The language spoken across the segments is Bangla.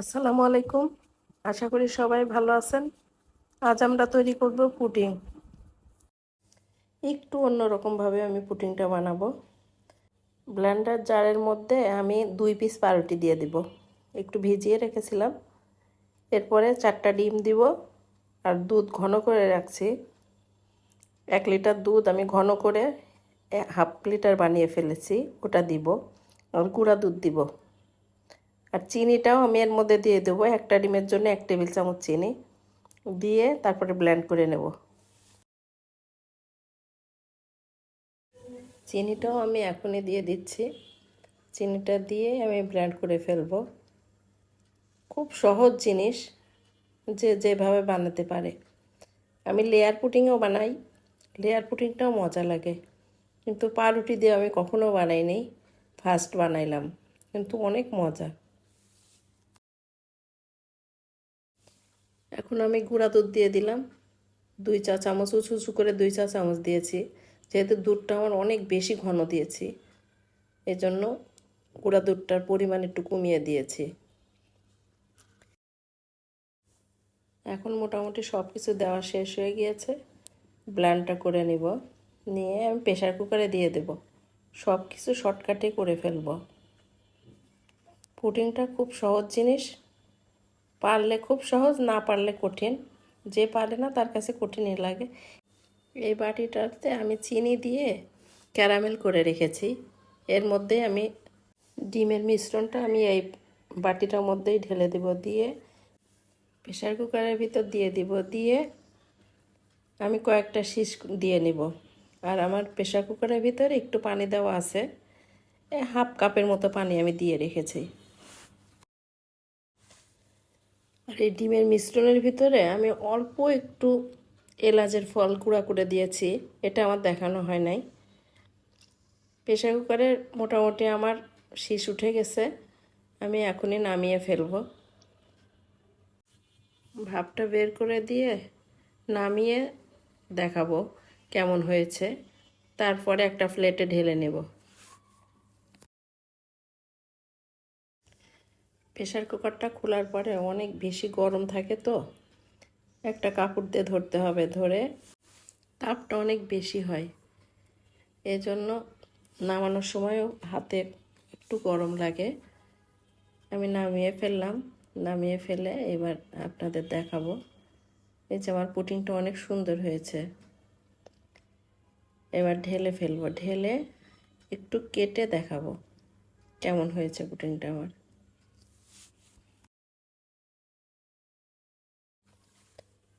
আসসালামু আলাইকুম। আশা করি সবাই ভালো আছেন। আজ আমরা তৈরি করব পুডিং। একটু অন্যরকমভাবে আমি পুটিংটা বানাবো। ব্লেন্ডার জারের মধ্যে আমি দুই পিস পাউরুটি দিয়ে দিব। একটু ভিজিয়ে রেখেছিলাম। এরপরে চারটা ডিম দিব আর দুধ ঘন করে রাখছি। এক লিটার দুধ আমি ঘন করে হাফ লিটার বানিয়ে ফেলেছি। ওটা দিব। আর গুঁড়া দুধ দিব। আর চিনিটাও আমি এর মধ্যে দিয়ে দেবো। একটা ডিমের জন্য এক টেবিল চামচ চিনি দিয়ে তারপরে ব্লেন্ড করে নেব। চিনিটাও আমি এখনই দিয়ে দিচ্ছি। চিনিটা দিয়ে আমি ব্লেন্ড করে ফেলব। খুব সহজ জিনিস যে যেভাবে বানাতে পারে। আমি লেয়ার পুটিংও বানাই। লেয়ার পুটিংটাও মজা লাগে। কিন্তু পাউরুটি দিয়ে আমি কখনো বানাইনি। ফার্স্ট বানাইলাম। কিন্তু অনেক মজা। এখন আমি গুঁড়া দুধ দিয়ে দিলাম। দুই চা চামচ, উঁচু উঁচু করে দুই চা চামচ দিয়েছি। যেহেতু দুধটা আমার অনেক বেশি ঘন দিয়েছি, এজন্য গুঁড়া দুধটার পরিমাণ একটু কমিয়ে দিয়েছি। এখন মোটামুটি সব কিছু দেওয়া শেষ হয়ে গিয়েছে। ব্ল্যান্ডটা করে নিব। নিয়ে আমি প্রেশার কুকারে দিয়ে দেব। সব কিছু শর্টকাটে করে ফেলব। পুডিংটা খুব সহজ জিনিস। পারলে খুব সহজ, না পারলে কঠিন। যে পারে না, তার কাছে কঠিনই লাগে। এই বাটিটাতে আমি চিনি দিয়ে ক্যারামেল করে রেখেছি। এর মধ্যে আমি ডিমের মিশ্রণটা আমি এই বাটিটার মধ্যেই ঢেলে দেব দিয়ে প্রেশার কুকারের ভিতর দিয়ে দিব দিয়ে, আমি কয়েকটা শীষ দিয়ে নিব। আর আমার প্রেশার কুকারের ভিতরে একটু পানি দেওয়া আছে। হাফ কাপের মতো পানি আমি দিয়ে রেখেছি। আর এই ডিমের মিশ্রণের ভিতরে আমি অল্প একটু এলাচের ফল গুঁড়া করে দিয়েছি, এটা আমার দেখানো হয় নাই। প্রেশার কুকারের মোটামুটি আমার শীষ উঠে গেছে, আমি এখনই নামিয়ে ফেলব। ভাবটা বের করে দিয়ে নামিয়ে দেখাবো কেমন হয়েছে, তারপরে একটা প্লেটে ঢেলে নেব। প্রেশার কুকারটা খোলার পরে অনেক বেশি গরম থাকে তো, একটা কাপড় দিয়ে ধরতে হবে, ধরে তাপটা অনেক বেশি হয়। এজন্য নামানোর সময়ও হাতে একটু গরম লাগে। আমি নামিয়ে ফেললাম, নামিয়ে ফেলে এবার আপনাদের দেখাবো। এই যে আমার পুটিংটা অনেক সুন্দর হয়েছে। এবার ঢেলে ফেলব, ঢেলে একটু কেটে দেখাবো কেমন হয়েছে পুটিংটা আমার।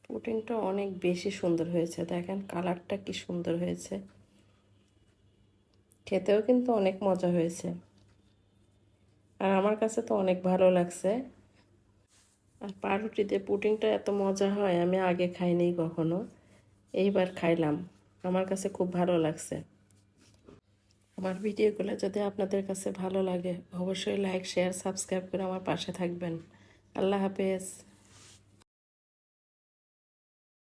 পুটিংটা অনেক বেশি সুন্দর হয়েছে। দেখেন কালারটা কি সুন্দর হয়েছে। খেতেও কিন্তু অনেক মজা হয়েছে। আর আমার কাছে তো অনেক ভালো লাগছে। আর পাউরুটিতে পুটিংটা এত মজা হয়, আমি আগে খাইনি কখনো। এইবার খাইলাম। আমার কাছে খুব ভালো লাগছে। আমার ভিডিওগুলো যদি আপনাদের কাছে ভালো লাগে, অবশ্যই লাইক শেয়ার সাবস্ক্রাইব করে আমার পাশে থাকবেন। আল্লাহ হাফেজ।